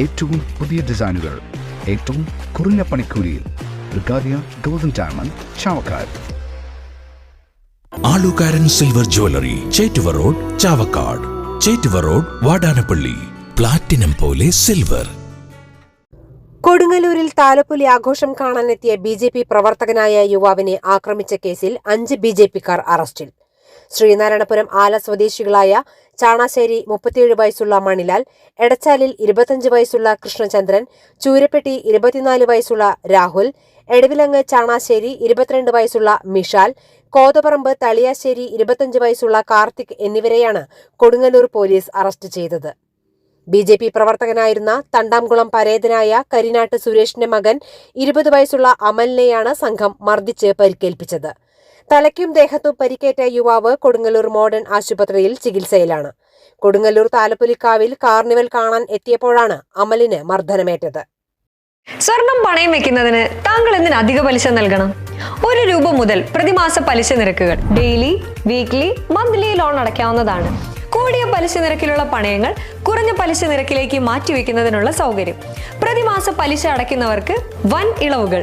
ഏറ്റവും പുതിയ ഡിസൈനുകൾ ഏറ്റവും കുറഞ്ഞ പണിക്കൂലിയിൽ ബ്രിഗാദിയ golden diamond Chavakkad. Alukkaran silver jewellery Chettuva road Chavakkad. Chettuva road Vadanappally. Platinum പോലെ സിൽവർ കൊടുങ്ങല്ലൂരിൽ താലപ്പൊലി ആഘോഷം കാണാനെത്തിയ ബി ജെ പി പ്രവർത്തകനായ യുവാവിനെ ആക്രമിച്ച കേസിൽ അഞ്ച് ബി ജെ പിക്കാർ അറസ്റ്റിൽ. ശ്രീനാരായണപുരം ആല സ്വദേശികളായ ചാണാശ്ശേരി മുപ്പത്തിയേഴ് വയസ്സുള്ള മണിലാൽ എടച്ചാലിൽ ഇരുപത്തഞ്ച് വയസ്സുള്ള കൃഷ്ണചന്ദ്രൻ ചൂരപ്പെട്ടി ഇരുപത്തിനാല് വയസ്സുള്ള രാഹുൽ എടവിലങ്ങ് ചാണാശ്ശേരി ഇരുപത്തിരണ്ട് വയസ്സുള്ള മിഷാൽ കോതപറമ്പ് തളിയാശ്ശേരി ഇരുപത്തഞ്ച് വയസ്സുള്ള കാർത്തിക് എന്നിവരെയാണ് കൊടുങ്ങല്ലൂർ പോലീസ് അറസ്റ്റ് ചെയ്തത്. ബി ജെ പി പ്രവർത്തകനായിരുന്ന തണ്ടാംകുളം പരേതനായ കരിനാട്ട് സുരേഷിന്റെ മകൻ ഇരുപത് വയസ്സുള്ള അമലിനെയാണ് സംഘം മർദ്ദിച്ച് പരിക്കേൽപ്പിച്ചത്. തലയ്ക്കും ദേഹത്തും പരിക്കേറ്റ യുവാവ് കൊടുങ്ങല്ലൂർ മോഡേൺ ആശുപത്രിയിൽ ചികിത്സയിലാണ്. കൊടുങ്ങല്ലൂർ താലപ്പൊലിക്കാവിൽ കാർണിവൽ കാണാൻ എത്തിയപ്പോഴാണ് അമലിന് മർദ്ദനമേറ്റത്. സ്വർണം പണയം വെക്കുന്നതിന് താങ്കൾ എന്തിന് അധിക പലിശ നൽകണം? ഒരു രൂപ മുതൽ പ്രതിമാസ പലിശ നിരക്കുകൾ ഡെയിലി വീക്ക്ലി മന്ത്ലി ലോൺ അടയ്ക്കാവുന്നതാണ്. കൂടിയ പലിശ നിരക്കിലുള്ള പണയങ്ങൾ കുറഞ്ഞ പലിശ നിരക്കിലേക്ക് മാറ്റിവെക്കുന്നതിനുള്ള സൗകര്യം. പ്രതിമാസ പലിശ അടയ്ക്കുന്നവർക്ക് വൻ ഇളവുകൾ